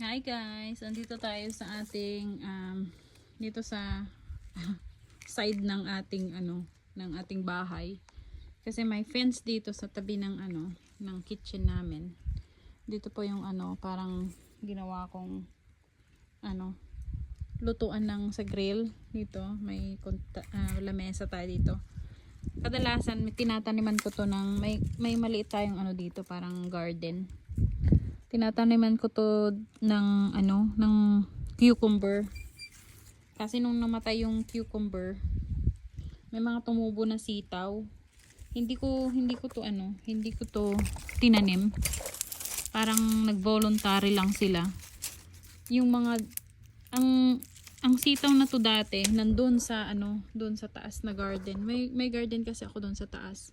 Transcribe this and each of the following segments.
Hi guys, andito tayo sa ating um, dito sa side ng ating ano ng ating bahay. Kasi may fence dito sa tabi ng ano ng kitchen namin. Dito po yung ano parang ginawa kong ano lutuan ng sa grill dito. May konta, ah, lamesa tayo dito. Kadalasan tinataniman ko to ng may may maliit tayong ano dito parang garden tinataniman ko to ng ano ng cucumber. Kasi nung namatay yung cucumber may mga tumubo na sitaw. Hindi ko hindi ko to ano hindi ko to tinanim. Parang nag-voluntary lang sila. Yung mga ang ang sitaw na to dati nandun sa ano doon sa taas na garden. May may garden kasi ako doon sa taas.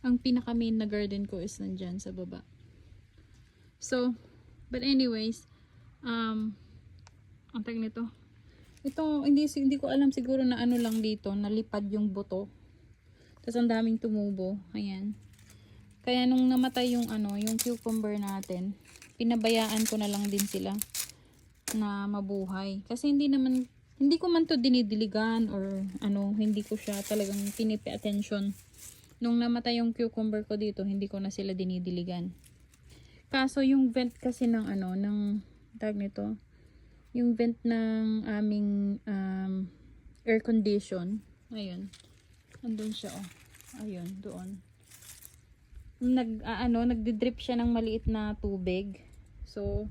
Ang pinaka main na garden ko is nandyan sa baba So, but anyways, um, ang tag nito. Ito, hindi, hindi ko alam siguro na ano lang dito, nalipad yung buto. Tapos ang daming tumubo. Ayan. Kaya nung namatay yung ano, yung cucumber natin, pinabayaan ko na lang din sila na mabuhay. Kasi hindi naman, hindi ko man to dinidiligan or ano, hindi ko siya talagang pinipi attention. Nung namatay yung cucumber ko dito, hindi ko na sila dinidiligan. Kaso yung vent kasi ng ano, ng tag nito, yung vent ng aming um, air condition, ayun, andun siya oh, ayun, doon. Nag, ah, ano, nagdi-drip siya ng maliit na tubig. So,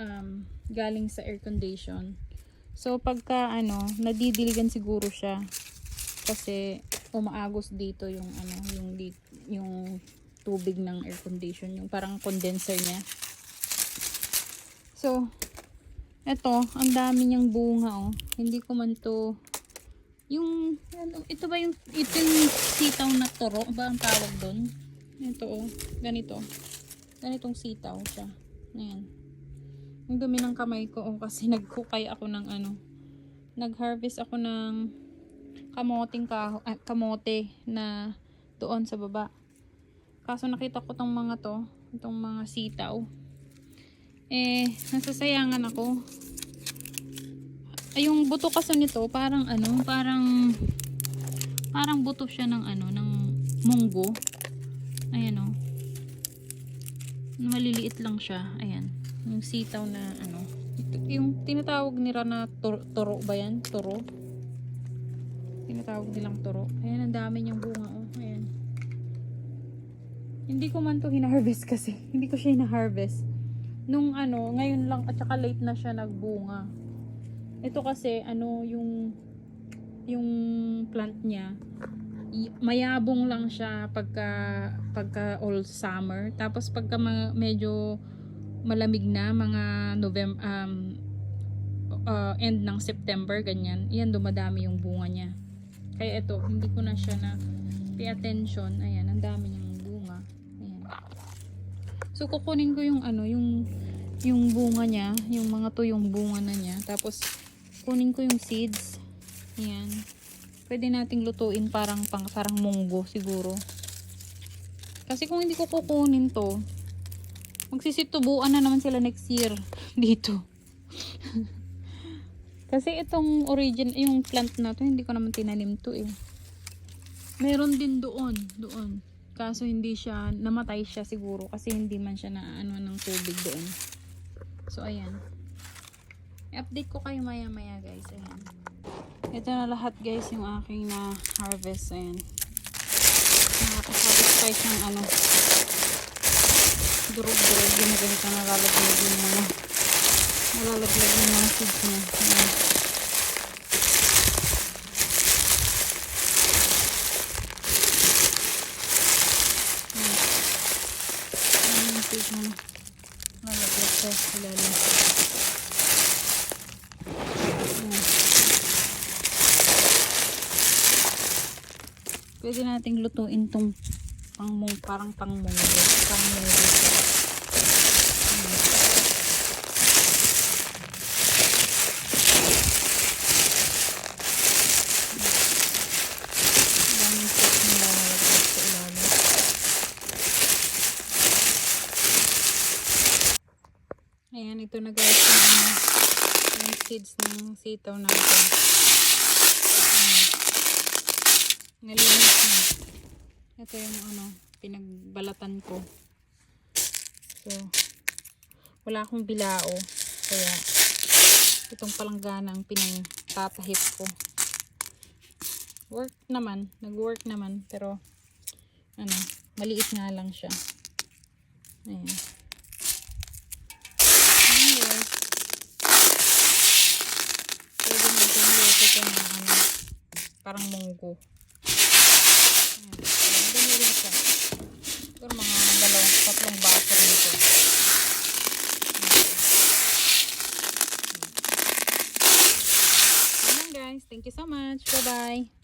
um, galing sa air condition. So, pagka ano, nadidiligan siguro siya kasi umaagos dito yung ano, yung yung tubig ng air condition, yung parang condenser niya. So, eto, ang dami niyang bunga oh. Hindi ko man to yung ano, ito ba yung ito sitaw na toro ba ang tawag doon? Ito oh, ganito. Ganitong sitaw siya. Ayan. Ang dumi ng kamay ko oh, kasi nagkukay ako ng ano. Nag-harvest ako ng kamoting kaho, ah, kamote na doon sa baba. Kaso nakita ko tong mga to, itong mga sitaw. Eh, nasasayangan ako. Ay, yung buto kasi nito, parang ano, parang parang buto siya ng ano, ng munggo. Ayan o. Maliliit lang siya. Ayan. Yung sitaw na ano. Ito, yung tinatawag nila na turo, turo ba yan? Turo. Tinatawag nilang turo. Ayan, ang dami niyang bunga. Oh. Ayan. Hindi ko man to hina-harvest kasi. Hindi ko siya hina-harvest. Nung ano, ngayon lang at saka late na siya nagbunga. Ito kasi ano yung yung plant niya mayabong lang siya pagka pagka all summer. Tapos pagka ma- medyo malamig na mga November um, uh, end ng September ganyan. Yan dumadami yung bunga niya. Kaya ito, hindi ko na siya na pay attention. Ayan, ang dami. So kukunin ko yung ano, yung yung bunga niya, yung mga to yung bunga na niya. Tapos kunin ko yung seeds. Ayan. Pwede nating lutuin parang pang parang munggo siguro. Kasi kung hindi ko kukunin to, magsisitubuan na naman sila next year dito. Kasi itong origin, yung plant na to, hindi ko naman tinanim to eh. Meron din doon, doon. Kaso hindi siya, namatay siya siguro kasi hindi man siya na ano ng tubig doon. So ayan. I-update ko kayo maya maya guys. Ayan. Ito na lahat guys yung aking na harvest. Ayan. Nakakasatisfy siyang ano. Durog-durog yun na nalalaglag yung mga nalalaglag yung mga seeds niya. Ayan. Mo na. Nalalaglag sa ilalim. Pwede nating lutuin tong pangmung, parang pangmunggo. Pangmunggo. Daming seeds na lalaglag sa ilalim. Ayan, ito na guys yung, seeds ng sitaw natin. Ayan. Na. Ito yung ano, pinagbalatan ko. So, wala akong bilao. Kaya, itong palanggana ang pinagtatahip ko. Work naman. Nag-work naman. Pero, ano, maliit nga lang siya. Ayan ko itong ano, parang munggo. Ayan. Binili ko. Siguro mga dalawang, tatlong baso nito. Ayan guys. Thank you so much. Bye-bye.